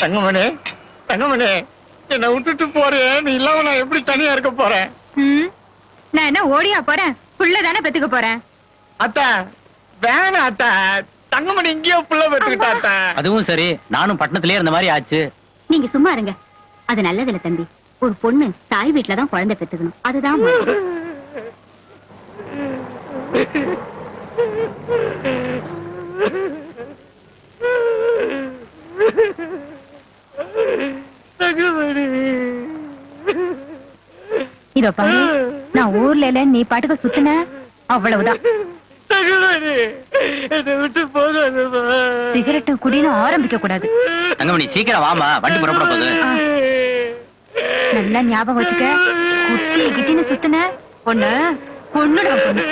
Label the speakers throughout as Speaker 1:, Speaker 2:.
Speaker 1: தங்கமணி தங்கமணி என்னை விட்டுட்டு போறேன் நீ இல்லாம நான் எப்படி தனியா இருக்க போறேன்?
Speaker 2: நான் என்ன ஓடியா போறேன்? புள்ள தானே பெத்துக்க போறேன்?
Speaker 1: அத்தா வேணாம் அத்தா. தங்கமணி இங்கேயோ புள்ள பெற்றுக்கிட்டா அத்தா.
Speaker 3: அதுவும் சரி நானும் பட்டணத்திலே இருந்த மாதிரி ஆச்சு.
Speaker 4: நீங்க சும்மா இருங்க. அது நல்லதில்ல தம்பி. ஒரு பொண்ணு தாய் வீட்ல தான் குழந்தை பெத்துக்கணும். அதுதான் முறை.
Speaker 1: தங்கமணி
Speaker 2: இதோ பாரு நான் ஊர்ல இல்ல நீ பாட்டுக்கு சுத்துன? அவ்வளவுதான். சிகரெட்டு குடின்னு ஆரம்பிக்க கூடாது.
Speaker 3: தங்கமணி சீக்கிரம் வாமா வண்டி புறப்பட போகுது.
Speaker 2: நல்லா ஞாபகம் வச்சுக்க குட்டி கிட்டின்னு சுத்துன பொண்ணு பொண்ணுடா பொண்ணு.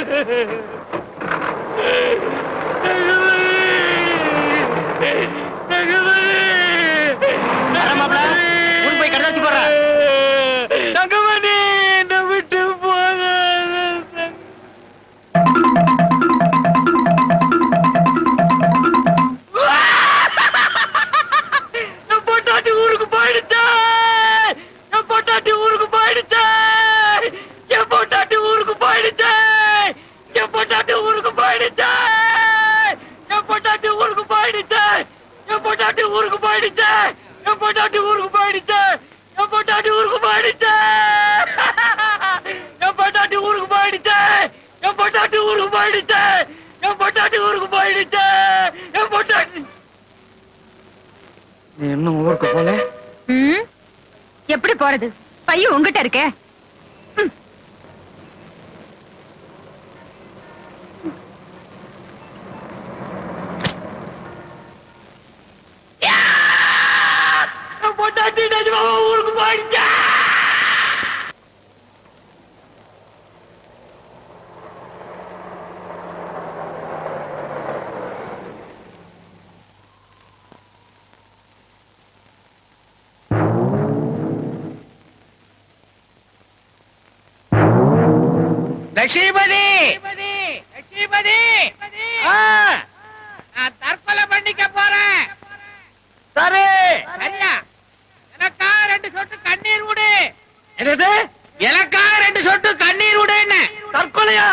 Speaker 3: வரேன்
Speaker 1: போயிடுச்சே என் பொட்டாட்டி ஊருக்கு போயிடுச்சே என் பொட்டாட்டி ஊருக்கு போயிடுச்சே என் பொட்டாட்டி ஊருக்கு போயிடுச்சே என் பொட்டாட்டி ஊருக்கு போயிடுச்சே என் பொட்டாட்டி ஊருக்கு போயிடுச்சே என் பொட்டாட்டி ஊருக்கு போயிடுச்சே என் பொட்டாட்டி ஊருக்கு போயிடுச்சே என் பொட்டாட்டி ஊருக்கு போயிடுச்சே என் பொட்டாட்டி ஊருக்கு போயிடுச்சே என் பொட்டாட்டி நீ இன்னும் ஊருக்கு போல
Speaker 2: எப்படி போறது பையன் உங்ககிட்ட இருக்கே?
Speaker 5: லட்சுமிபதி! லட்சுமிபதி! நான் தற்கொலை பண்ணிக்க போறேன்.
Speaker 1: சரி!
Speaker 5: சரியா? எனக்கா ரெண்டு சொட்டு கண்ணீர் விடு
Speaker 1: என்னது?
Speaker 5: எனக்கா ரெண்டு சொட்டு கண்ணீர் விடுன்னு
Speaker 1: தற்கொலையா?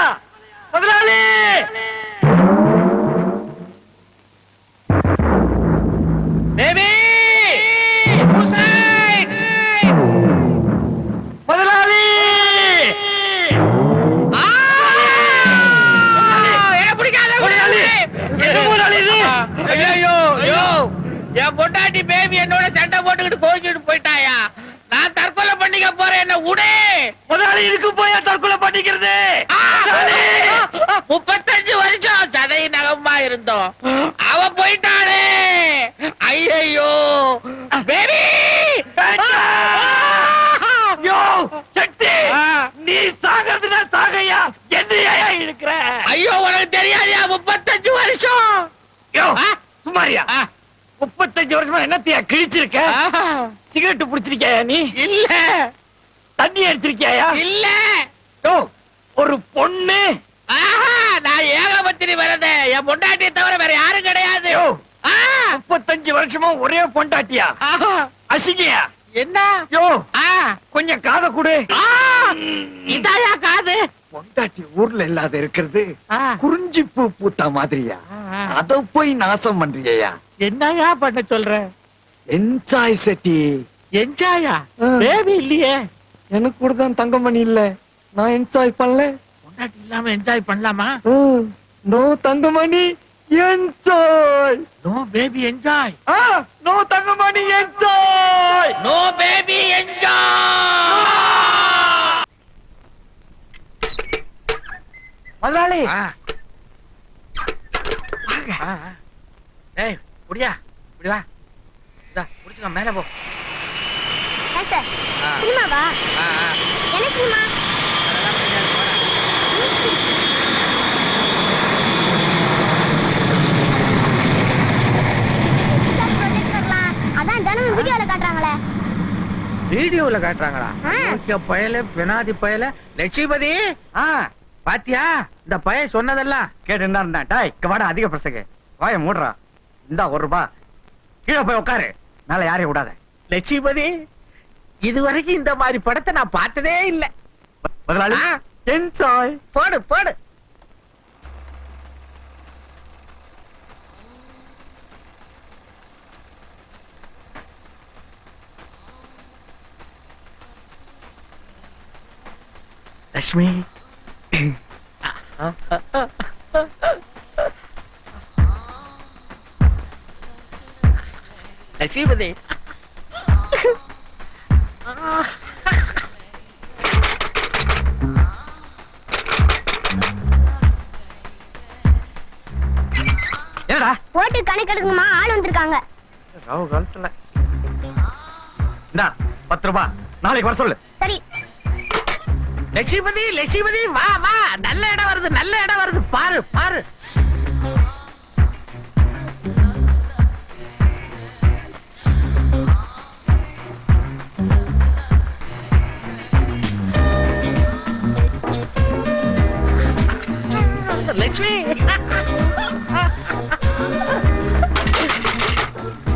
Speaker 1: போய் தற்கொலை பண்ணிக்கிறது!
Speaker 5: முப்பத்தஞ்சு வருஷம் சதை நகமா இருந்தோம். அவ போயிட்டாளே. ஐயோ பேபி
Speaker 1: சக்தி. நீ சாகிறதுனா சாகையா? என்னையா இருக்கிற
Speaker 5: ஐயோ உனக்கு தெரியாதியா? முப்பத்தஞ்சு வருஷம்.
Speaker 1: யோ. சுமாரியா முப்பத்தஞ்சு வருஷமா என்னத்தையா கிழிச்சிருக்க?
Speaker 5: ஆ,
Speaker 1: சிகரெட் புடிச்சிருக்கியா நீ?
Speaker 5: இல்ல.
Speaker 1: தண்ணி அடிச்சிருக்கியா
Speaker 5: இல்ல.
Speaker 1: யோ ஒரு பொண்ணு.
Speaker 5: ஆஹா, நான் ஏகபத்திரி வரத என் பொண்டாட்டியை தவிர வேற யாரும் கிடையாது.
Speaker 1: முப்பத்தஞ்சு வருஷமா ஒரே பொண்டாட்டியா? அசிங்கயா?
Speaker 5: என்ன?
Speaker 1: யோ கொஞ்சம் காதை கொடு.
Speaker 5: இதாயா காது?
Speaker 1: பொண்டாட்டி ஊர்ல இல்லாத இருக்கிறது. குறிஞ்சி பூ பூத்த மாதிரியா. அத போய் நாசம் பண்றியா
Speaker 5: என்னயா பண்ண சொல்ற?
Speaker 1: என்ஜாய் செட்டி.
Speaker 5: என்ஜாயா. பேபி இல்லையே.
Speaker 1: எனக்கு கூட தான் தங்கமணி இல்ல. நான் என்ஜாய் பண்ணல.
Speaker 5: பொண்டாட்டி இல்லாம என்ஜாய் பண்ணலாமா?
Speaker 1: No Thangamani enjoy
Speaker 5: no baby enjoy
Speaker 1: no Thangamani enjoy
Speaker 5: no baby enjoy
Speaker 1: முதலாளி.
Speaker 5: ஏய் புடியா இப்படி வா. இதா புடிச்சுக்க மேல போ.
Speaker 4: சார்
Speaker 5: ஆ,
Speaker 4: சினிமாவா. என்ன சினிமா? வீடியோல காட்டுறாங்களே.
Speaker 5: பயல பெனாதி பயல. லட்சுமிபதி பாத்தியா? இந்த பையன் சொன்னதெல்லாம்
Speaker 1: கேட்டு இருந்தா டாய் வாடா அதிக பிரசங்க. வாய மூடுறா. இந்தா ஒரு ரூபா. கீழே போய் உட்காரு. மேல யாரையும் விடாத.
Speaker 5: லட்சுமிபதி இதுவரைக்கும் இந்த மாதிரி படத்தை நான் பார்த்ததே இல்ல.
Speaker 1: முதலாளி. என்ஜாய்
Speaker 5: போடு போடு.
Speaker 1: லட்சுமி
Speaker 5: லட்சுமிபதி
Speaker 6: ஓட்டு கணக்கெடுக்கணுமா ஆள் வந்திருக்காங்க.
Speaker 1: ராவு காலத்துல. இந்தா பத்து ரூபாய் நாளைக்கு வர சொல்லு.
Speaker 6: சரி.
Speaker 5: லட்சுமிபதி லட்சுமிபதி வா வா. நல்ல இடம் வருது நல்ல இடம் வருது. பாரு பாரு.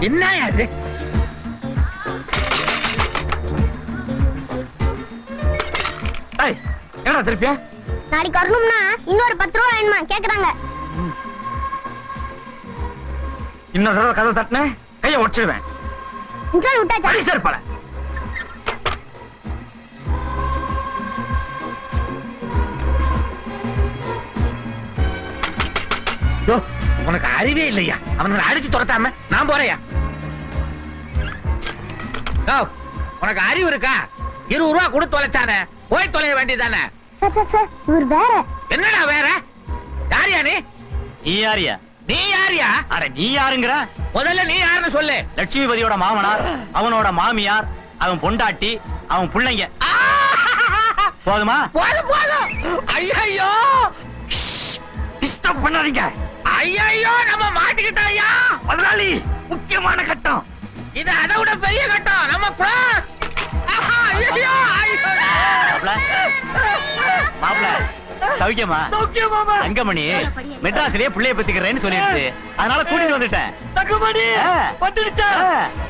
Speaker 5: என்ன அது
Speaker 1: என்னடா திருப்பியா?
Speaker 6: நாளைக்கு வரணும்னா இன்னொரு பத்து ரூபா வேணுமா? கேக்குறாங்க.
Speaker 1: இன்னொரு தடவை கதை தட்டினேன் கையை ஒடிச்சிடுவேன்
Speaker 6: இன்ட்ரோல் விட்டாச்சா?
Speaker 1: சார் பல
Speaker 5: உனக்கு அறிவே இல்லையா? அவனை அடிச்சு துரத்தாம நான் போறேயா? உனக்கு அறிவு இருக்கா? இருபது ரூபா கொடுத்து தொலைச்சானே போய் தொலைய வேண்டியதானே
Speaker 6: சார் சார் சார் இவர் வேற.
Speaker 5: என்னடா வேற? யாரியா நீ?
Speaker 3: நீ யாரியா?
Speaker 5: நீ யாரியா?
Speaker 3: அட நீ யாருங்கிற
Speaker 5: முதல்ல நீ யாருன்னு சொல்லு.
Speaker 3: லட்சுமிபதியோட மாமனார் அவனோட மாமியார் அவன் பொண்டாட்டி அவன் புள்ளைங்க! போதுமா?
Speaker 5: போதும் போதும். ஐயோ
Speaker 1: டிஸ்டர்ப் பண்ணாதீங்க.
Speaker 5: ஐயோ நம்ம மாட்டிக்கிட்டோம் ஐயா.
Speaker 1: முதலாளி முக்கியமான கட்டம்.
Speaker 5: இது அதை விட பெரிய கட்டம். நம்ம க்ளோஸ்
Speaker 3: மாப்ள சௌக்கியமா? தங்கமணி மெட்ராஸ்லயே புள்ளைய பத்திக்கிறேன்னு சொல்லிடுச்சு. அதனால கூட்டிட்டு வந்துட்டேன்.
Speaker 1: தங்கமணி. வந்துடுச்சா.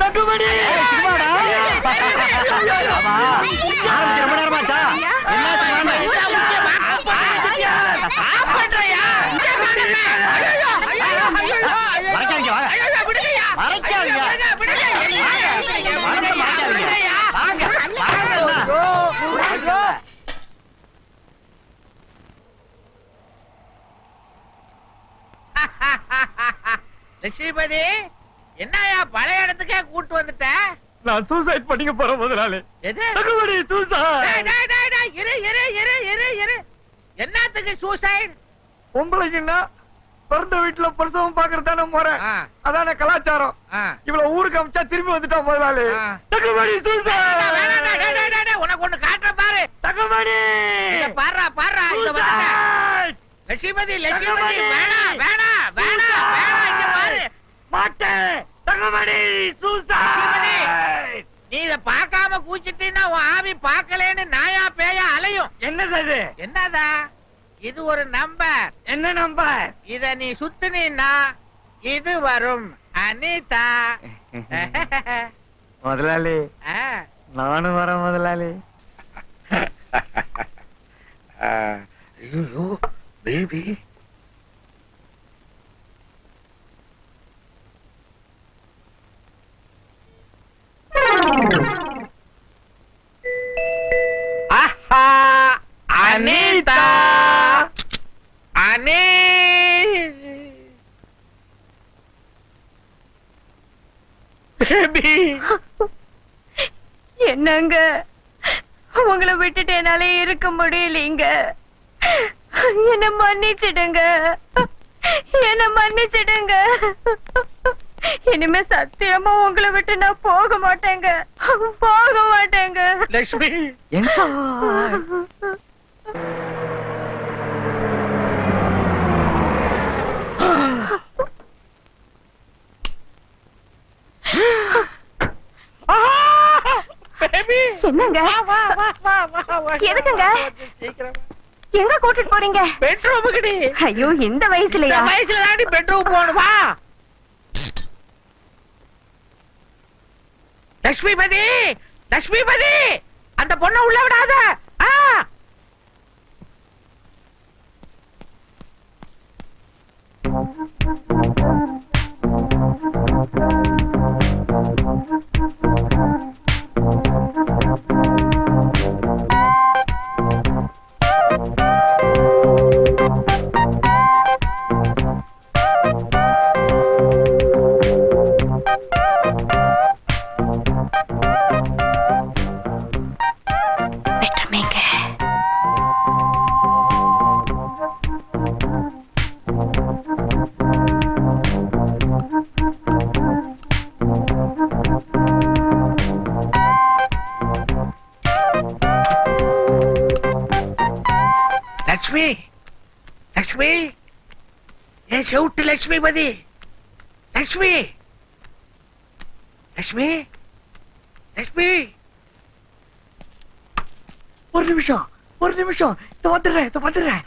Speaker 1: தங்கமணி.
Speaker 3: சும்மாடா. ஆமா. ஆரம்பிச்சு ரொம்ப நேரமாச்சா என்னாச்சு வாங்க. மறைக்காதீங்க, வாங்க. மறைக்காதீங்க. வாங்க, மறைக்காதீங்க. வாங்க, வாங்க.
Speaker 5: லட்சுமிபதி என்னயா பழைய இடத்துக்கே கூட்டு வந்துட்ட?
Speaker 1: நான் சூசைட் பண்ணிக்க போறேன் முதலாளி.
Speaker 5: எது?
Speaker 1: சூசைட்
Speaker 5: இரு இரு இரு இரு இரு. என்னத்துக்கு சூசைட்
Speaker 1: பொம்பளைக்குன்னா பிறந்த வீட்டுல பிரசவம் பாக்குறது தானே முறை. அதான கலாச்சாரம். இவ்வளவு ஊருக்கு அமிச்சா திரும்பி வந்துட்டா முதலாளி. சூசைட்
Speaker 5: உனக்கு ஒண்ணு காட்டுற பாரு.
Speaker 1: தங்கமணி
Speaker 5: இங்க பாருடா பாருடா இங்க வந்துட்ட
Speaker 1: Suicide!
Speaker 5: லட்சுமிபதி லட்சுமிபதி
Speaker 1: தங்கமணி!
Speaker 5: வேணாம் வேணாம் வேணாம் வேணாம் இங்க பாரு
Speaker 1: மாட்டேன் தங்கமணி! சூசைட்.
Speaker 5: நீ இத பார்க்காம கூச்சிட்டீன்னா உன் ஆவி பார்க்கலேன்னு நாயா பேயா அலையும்.
Speaker 1: என்னது அது?
Speaker 5: என்னதா? இது ஒரு நம்பர்.
Speaker 1: என்ன நம்பர்?
Speaker 5: இத நீ சுத்துனீன்னா இது வரும். அனிதா.
Speaker 1: முதலாளி. நானும் வரேன் முதலாளி.
Speaker 5: ஐயோ பேபி.
Speaker 2: உங்களை விட்டுட்டு என்னால இருக்க முடியலீங்க. என்ன மன்னிச்சிடுங்க. என்ன மன்னிச்சிடுங்க. இனிமே சத்தியமா உங்களை விட்டு நான் போக மாட்டேங்க. போக மாட்டேங்க.
Speaker 5: லட்சுமி
Speaker 2: என்னங்க?
Speaker 5: வா வா வா வா வா
Speaker 2: எதுக்குங்க?
Speaker 5: சீக்கிரம்.
Speaker 2: எங்க கூட்டிட்டு போறீங்க?
Speaker 5: பெட்ரூமுக்குடி.
Speaker 2: ஐயோ இந்த வயசுலயா?
Speaker 5: வயசுல தாண்டி பெட்ரூம் போகணும். வா. லட்சுமிபதி லட்சுமிபதி அந்த பொண்ணை உள்ள விடாத. ஆ. லட்சுமி செவுட்டு லட்சுமிபதி லட்சுமி. லட்சுமி. லட்சுமி.
Speaker 1: ஒரு நிமிஷம் ஒரு நிமிஷம். இந்த வந்துடுறேன் இந்த வந்துடுறேன்.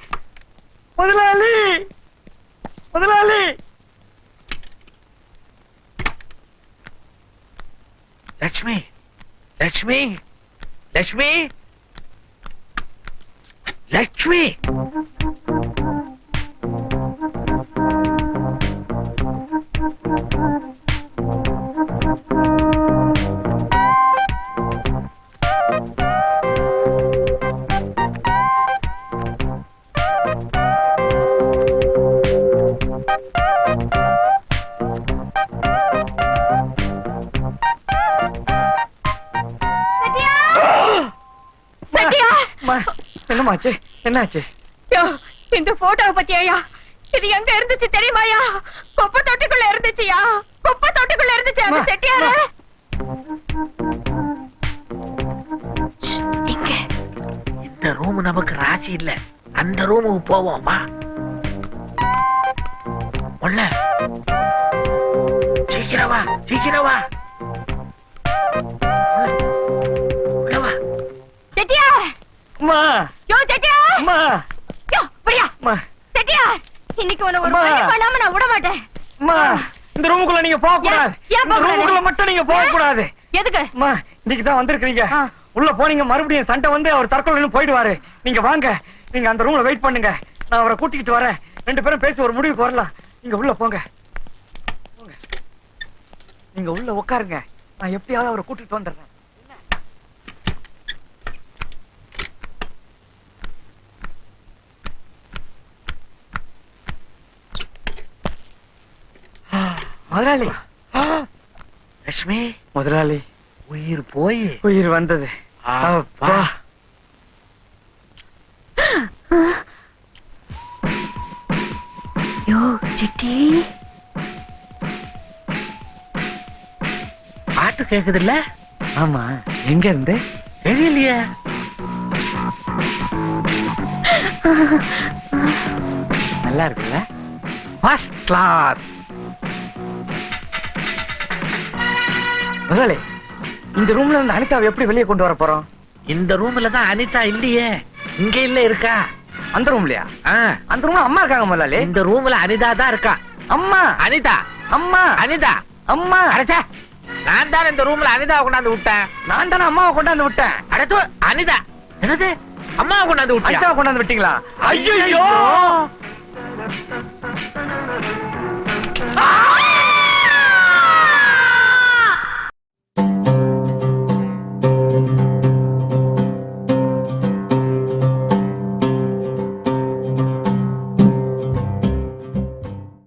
Speaker 1: முதலாளி. முதலாளி.
Speaker 5: லட்சுமி. லட்சுமி. லட்சுமி. லட்சுமி.
Speaker 1: என்னம்மாச்சு என்னாச்சு?
Speaker 2: யோ, இந்த போட்டோவை பத்தியாயா இது எங்க இருந்துச்சு தெரியுமாயா இருந்துச்சுயா? குப்பை தொட்டிக்குள்ள இருந்துச்சு
Speaker 1: அம்மா,
Speaker 2: செட்டியாரு?
Speaker 5: இந்த ரூம் நமக்கு ராசி இல்ல. அந்த ரூமுக்கு போவோம் வா. உள்ள. சீக்கிரம் வா சீக்கிரம்
Speaker 2: இன்னைக்கு உன்னை ஒரு பண்ணாம நான் விட மாட்டேன்.
Speaker 1: இந்த ரூமுக்குள்ள நீங்க போக கூடாது இந்த? ரூமுக்குள்ள மட்டும் நீங்க போக கூடாது
Speaker 2: எதுக்கு?
Speaker 1: அம்மா இன்னைக்கு தான் வந்திருக்கீங்க. உள்ள போனீங்க மறுபடியும் சண்டை வந்து அவர் தற்கொலை போயிடுவாரு. நீங்க வாங்க. நீங்க அந்த ரூம்ல வெயிட் பண்ணுங்க. நான் அவரை கூட்டிக்கிட்டு வரேன். ரெண்டு பேரும் பேசி ஒரு முடிவுக்கு வரலாம். நீங்க உள்ள போங்க. போங்க. நீங்க உள்ள உட்காருங்க. நான் எப்படியாவது அவரை கூட்டிட்டு வந்துடுறேன். முதலாளி.
Speaker 5: லட்சுமி.
Speaker 1: முதலாளி.
Speaker 5: உயிர் போய்.
Speaker 1: உயிர் வந்தது. அப்பா.
Speaker 2: யோ சிட்டி
Speaker 5: பாட்டு கேக்குது இல்ல
Speaker 1: ஆமா. எங்க இருந்து?
Speaker 5: தெரியலையே.
Speaker 1: நல்லா இருக்குல்ல?
Speaker 5: ஃபர்ஸ்ட் கிளாஸ்
Speaker 1: முதலாளி இந்த ரூம்ல இருந்து அனிதாவை எப்படி வெளியே கொண்டு வர போறோம்?
Speaker 5: இந்த ரூம்ல தான் அனிதா இல்லையே. இங்க இல்ல இருக்கா?
Speaker 1: அந்த ரூம்லயா அந்த ரூம்ல அம்மா இருக்காங்க முதலாளி.
Speaker 5: இந்த ரூம்ல அனிதா தான் இருக்கா?
Speaker 1: அம்மா.
Speaker 5: அனிதா.
Speaker 1: அம்மா.
Speaker 5: அனிதா.
Speaker 1: அம்மா.
Speaker 5: அடைச்சா நான் தான் இந்த ரூம்ல அனிதாவை கொண்டாந்து விட்டேன்.
Speaker 1: நான் தானே அம்மாவை கொண்டாந்து விட்டேன்.
Speaker 5: அடத்து அனிதா. என்னது? அம்மாவை கொண்டாந்து விட்டியா?
Speaker 1: அனிதாவை கொண்டாந்து விட்டீங்களா?
Speaker 5: ஐயையோ!
Speaker 1: ஆ!